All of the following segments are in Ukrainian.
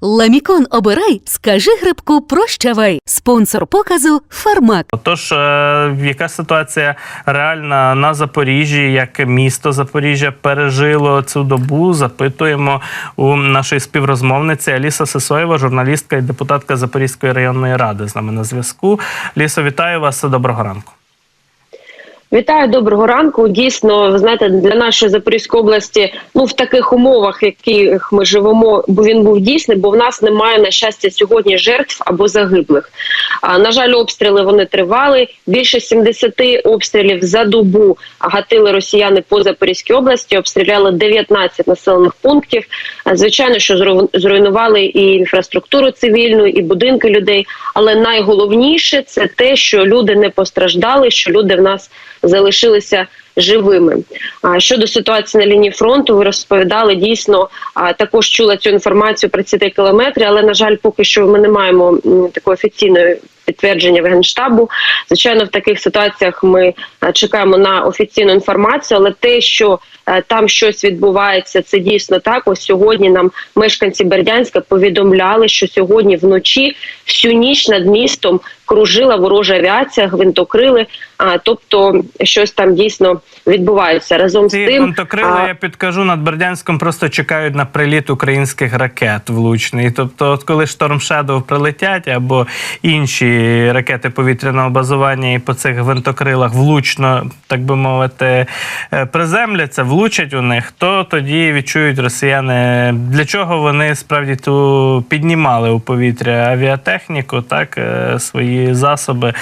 Ламікон обирай, скажи грибку прощавай. Спонсор показу Фармак. Тож, е, яка ситуація реальна на Запоріжжі, як місто Запоріжжя пережило цю добу? Запитуємо у нашої співрозмовниці Аліса Сисоєва, журналістка і депутатка Запорізької районної ради. З нами на зв'язку. Лісо, вітаю вас. Доброго ранку. Вітаю, доброго ранку. Дійсно, ви знаєте, для нашої Запорізької області, ну в таких умовах, в яких ми живемо, бо він був дійсний, бо в нас немає на щастя сьогодні жертв або загиблих. А на жаль, обстріли вони тривали. Більше 70 обстрілів за добу гатили росіяни по Запорізькій області. Обстріляли 19 населених пунктів. Звичайно, що зруйнували і інфраструктуру цивільну, і будинки людей. Але найголовніше це те, що люди не постраждали, що люди в нас залишилися живими. Щодо ситуації на лінії фронту, ви розповідали дійсно. Також чула цю інформацію про ці 3 кілометри, але на жаль, поки що ми не маємо такої офіційної. Підтвердження генштабу, звичайно, в таких ситуаціях ми чекаємо на офіційну інформацію, але те, що е, там щось відбувається, це дійсно так. Ось сьогодні нам мешканці Бердянська повідомляли, що сьогодні вночі всю ніч над містом кружила ворожа авіація, гвинтокрили. А тобто щось там дійсно відбувається разом з тим. гвинтокрили, а, я підкажу, над Бердянськом просто чекають на приліт українських ракет влучний. Тобто, от коли Шторм Шедоу прилетять або інші ракети повітряного базування і по цих гвинтокрилах влучно, так би мовити, е, приземляться, влучать у них, то тоді відчують росіяни, для чого вони справді ту піднімали у повітря авіатехніку, так, е, свої засоби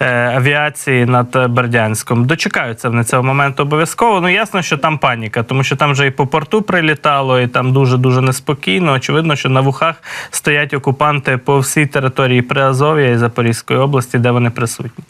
е, авіації над Бердянськом. Дочекаються вони цього моменту обов'язково. Ну ясно, що там паніка, тому що там вже і по порту прилітало, і там дуже дуже неспокійно. Очевидно, що на вухах стоять окупанти по всій території Приазов'я і Запорізької області, де вони присутні.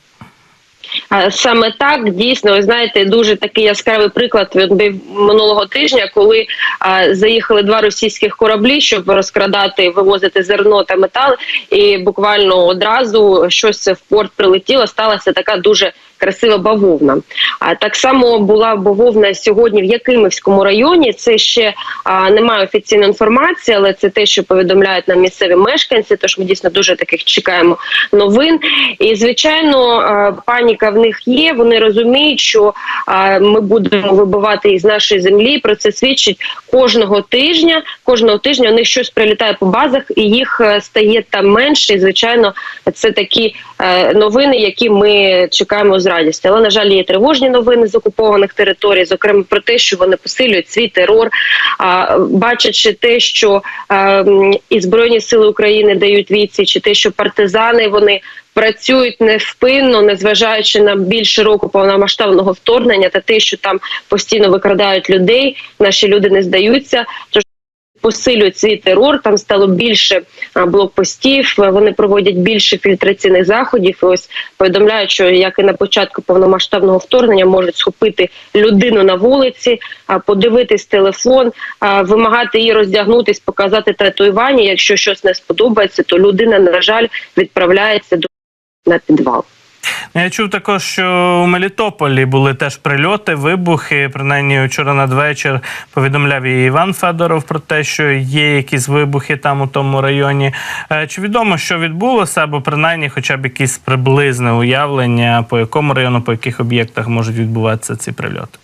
Саме так дійсно, ви знаєте, дуже такий яскравий приклад був минулого тижня, коли а, заїхали два російських кораблі, щоб розкрадати, вивозити зерно та метал, і буквально одразу щось в порт прилетіло. Сталася така дуже красива бавовна. А так само була бавовна сьогодні в Якимівському районі. Це ще а, немає офіційної інформації, але це те, що повідомляють нам місцеві мешканці. Тож ми дійсно дуже таких чекаємо новин. І звичайно, а, паніка в них є. Вони розуміють, що а, ми будемо вибивати із нашої землі. Про це свідчить кожного тижня. Кожного тижня у них щось прилітає по базах, і їх е, стає там менше. І звичайно, це такі е, новини, які ми чекаємо з радістю. Але на жаль, є тривожні новини з окупованих територій, зокрема про те, що вони посилюють свій терор, бачачи те, що е, і збройні сили України дають відсіч, і те, що партизани вони. Працюють невпинно, незважаючи на більш широку повномасштабного вторгнення та те, що там постійно викрадають людей. Наші люди не здаються. Тож посилюють свій терор. Там стало більше блокпостів. Вони проводять більше фільтраційних заходів. Ось повідомляють, що як і на початку повномасштабного вторгнення можуть схопити людину на вулиці, подивитись телефон, вимагати її роздягнутись, показати татуювання. Якщо щось не сподобається, то людина на жаль відправляється до на підвал. Я чув також, що у Мелітополі були теж прильоти, вибухи. Принаймні, вчора надвечір повідомляв і Іван Федоров про те, що є якісь вибухи там у тому районі. Е, Чи відомо, що відбулося, або принаймні, хоча б якісь приблизне уявлення, по якому району, по яких об'єктах можуть відбуватися ці прильоти?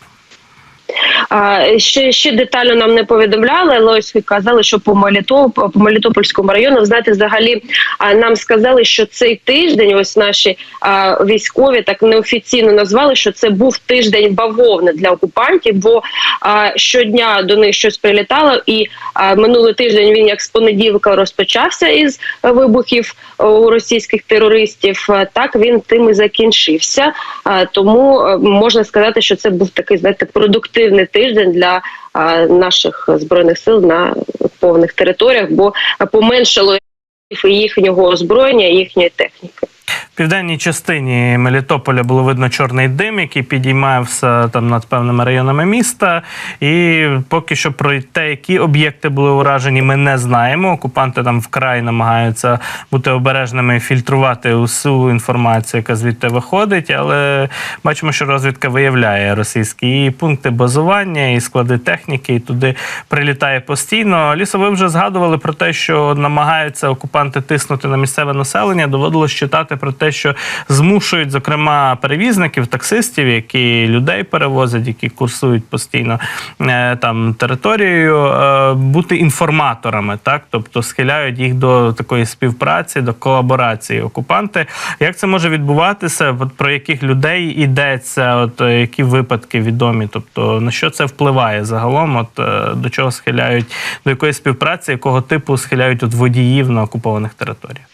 Ще ще детально нам не повідомляли, але ось казали, що по Мелітоп, по Мелітопольському району, знаєте, взагалі нам сказали, що цей тиждень, ось наші військові так неофіційно назвали, що це був тиждень бавовни для окупантів, бо щодня до них щось прилітало, і минулий тиждень він як з понеділка розпочався із вибухів у російських терористів. Так він тим і закінчився. Тому можна сказати, що це був такий знаєте продуктивний тиждень для наших збройних сил на повних територіях, бо поменшало їхнього озброєння, їхньої техніки. В південній частині Мелітополя було видно чорний дим, який підіймався там над певними районами міста. І поки що про те, які об'єкти були уражені, ми не знаємо. Окупанти там вкрай намагаються бути обережними, фільтрувати усю інформацію, яка звідти виходить. Але бачимо, що розвідка виявляє російські і пункти базування, і склади техніки, і туди прилітає постійно. Лісо, ви вже згадували про те, що намагаються окупанти тиснути на місцеве населення. Доводилось читати про те, що змушують, зокрема, перевізників, таксистів, які людей перевозять, які курсують постійно е, там територією, е, бути інформаторами, так тобто схиляють їх до такої співпраці, до колаборації. Окупанти. Як це може відбуватися? От про яких людей йдеться? От е, які випадки відомі? Тобто на що це впливає загалом? От до чого схиляють, до якої співпраці, якого типу схиляють от водіїв на окупованих територіях?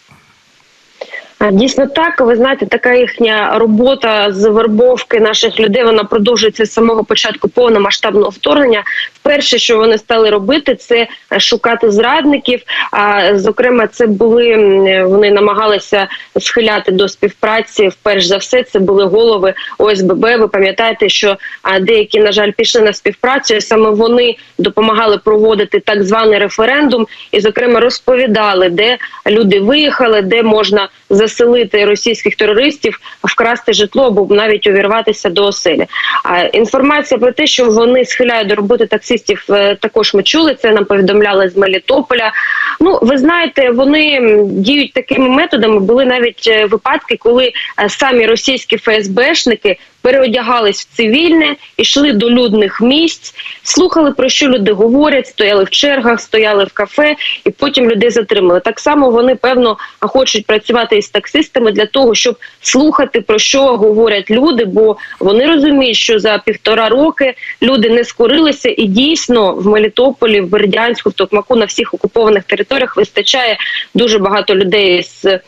Дійсно так, ви знаєте, така їхня робота з вербовки наших людей вона продовжується з самого початку повномасштабного вторгнення. Вперше, що вони стали робити, це шукати зрадників. А зокрема, це були вони намагалися схиляти до співпраці. Вперш за все, це були голови ОСББ. Ви пам'ятаєте, що деякі, на жаль, пішли на співпрацю. Саме вони допомагали проводити так званий референдум, і зокрема розповідали, де люди виїхали, де можна заселити російських терористів, вкрасти житло або навіть увірватися до оселі. А інформація про те, що вони схиляють до роботи таксистів, е, також ми чули. Це нам повідомляли з Мелітополя. Ну, ви знаєте, вони діють такими методами. Були навіть е, випадки, коли е, самі російські ФСБшники переодягались в цивільне, йшли до людних місць, слухали про що люди говорять, стояли в чергах, стояли в кафе, і потім людей затримали. Так само вони певно хочуть працювати із таксистами для того, щоб слухати про що говорять люди, бо вони розуміють, що за півтора роки люди не скорилися, і дійсно в Мелітополі, в Бердянську, в Токмаку на всіх окупованих територіях вистачає дуже багато людей з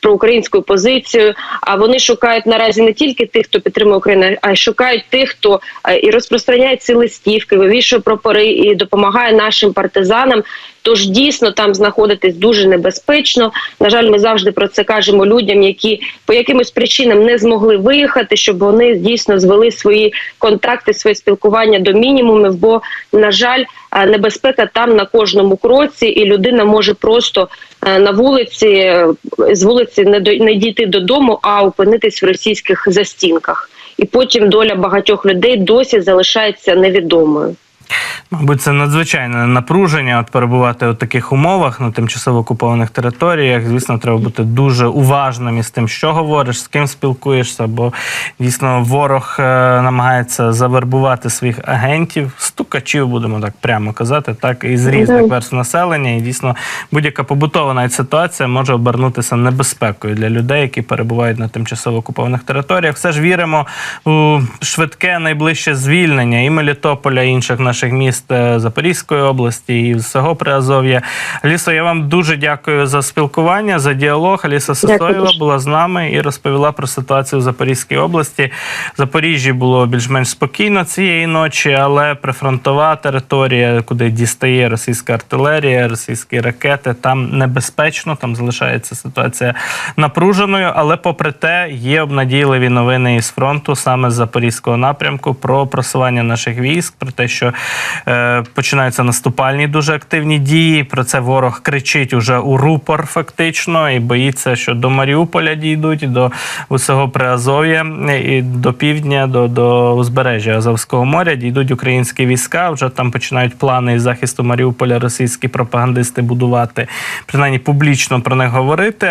проукраїнською позицією. А вони шукають наразі не тільки тих, хто підтримує Україну, а й шукають тих, хто е, і розпространяє ці листівки, вивішує прапори і допомагає нашим партизанам. Тож дійсно там знаходитись дуже небезпечно. На жаль, ми завжди про це кажемо людям, які по якимось причинам не змогли виїхати, щоб вони дійсно звели свої контакти, своє спілкування до мінімумів. Бо на жаль, е, небезпека там на кожному кроці, і людина може просто е, на вулиці е, з вулиці не дійти додому, а опинитись в російських застінках. І потім доля багатьох людей досі залишається невідомою. Мабуть, це надзвичайне напруження от перебувати у таких умовах на тимчасово окупованих територіях. Звісно, треба бути дуже уважним із тим, що говориш, з ким спілкуєшся, бо дійсно ворог е, намагається завербувати своїх агентів, стукачів, будемо так прямо казати, так із різних верств населення. І дійсно будь-яка побутова навіть ситуація може обернутися небезпекою для людей, які перебувають на тимчасово окупованих територіях. Все ж віримо у швидке найближче звільнення і Мелітополя, і інших наших міст е, Запорізької області і всього Приазов'я. Лісо, я вам дуже дякую за спілкування, за діалог. Аліса Сесоєва дуже. була з нами і розповіла про ситуацію в Запорізькій області. В Запоріжжі було більш-менш спокійно цієї ночі, але прифронтова територія, куди дістає російська артилерія, російські ракети, там небезпечно, там залишається ситуація напруженою. Але, попри те, є обнадійливі новини із фронту, саме з запорізького напрямку, про просування наших військ, про те, що починаються наступальні дуже активні дії. Про це ворог кричить уже у рупор, фактично, і боїться, що до Маріуполя дійдуть, до усього Приазов'я, і до півдня, до, до узбережжя Азовського моря дійдуть українські війська. Вже там починають плани із захисту Маріуполя російські пропагандисти будувати, принаймні публічно про них говорити.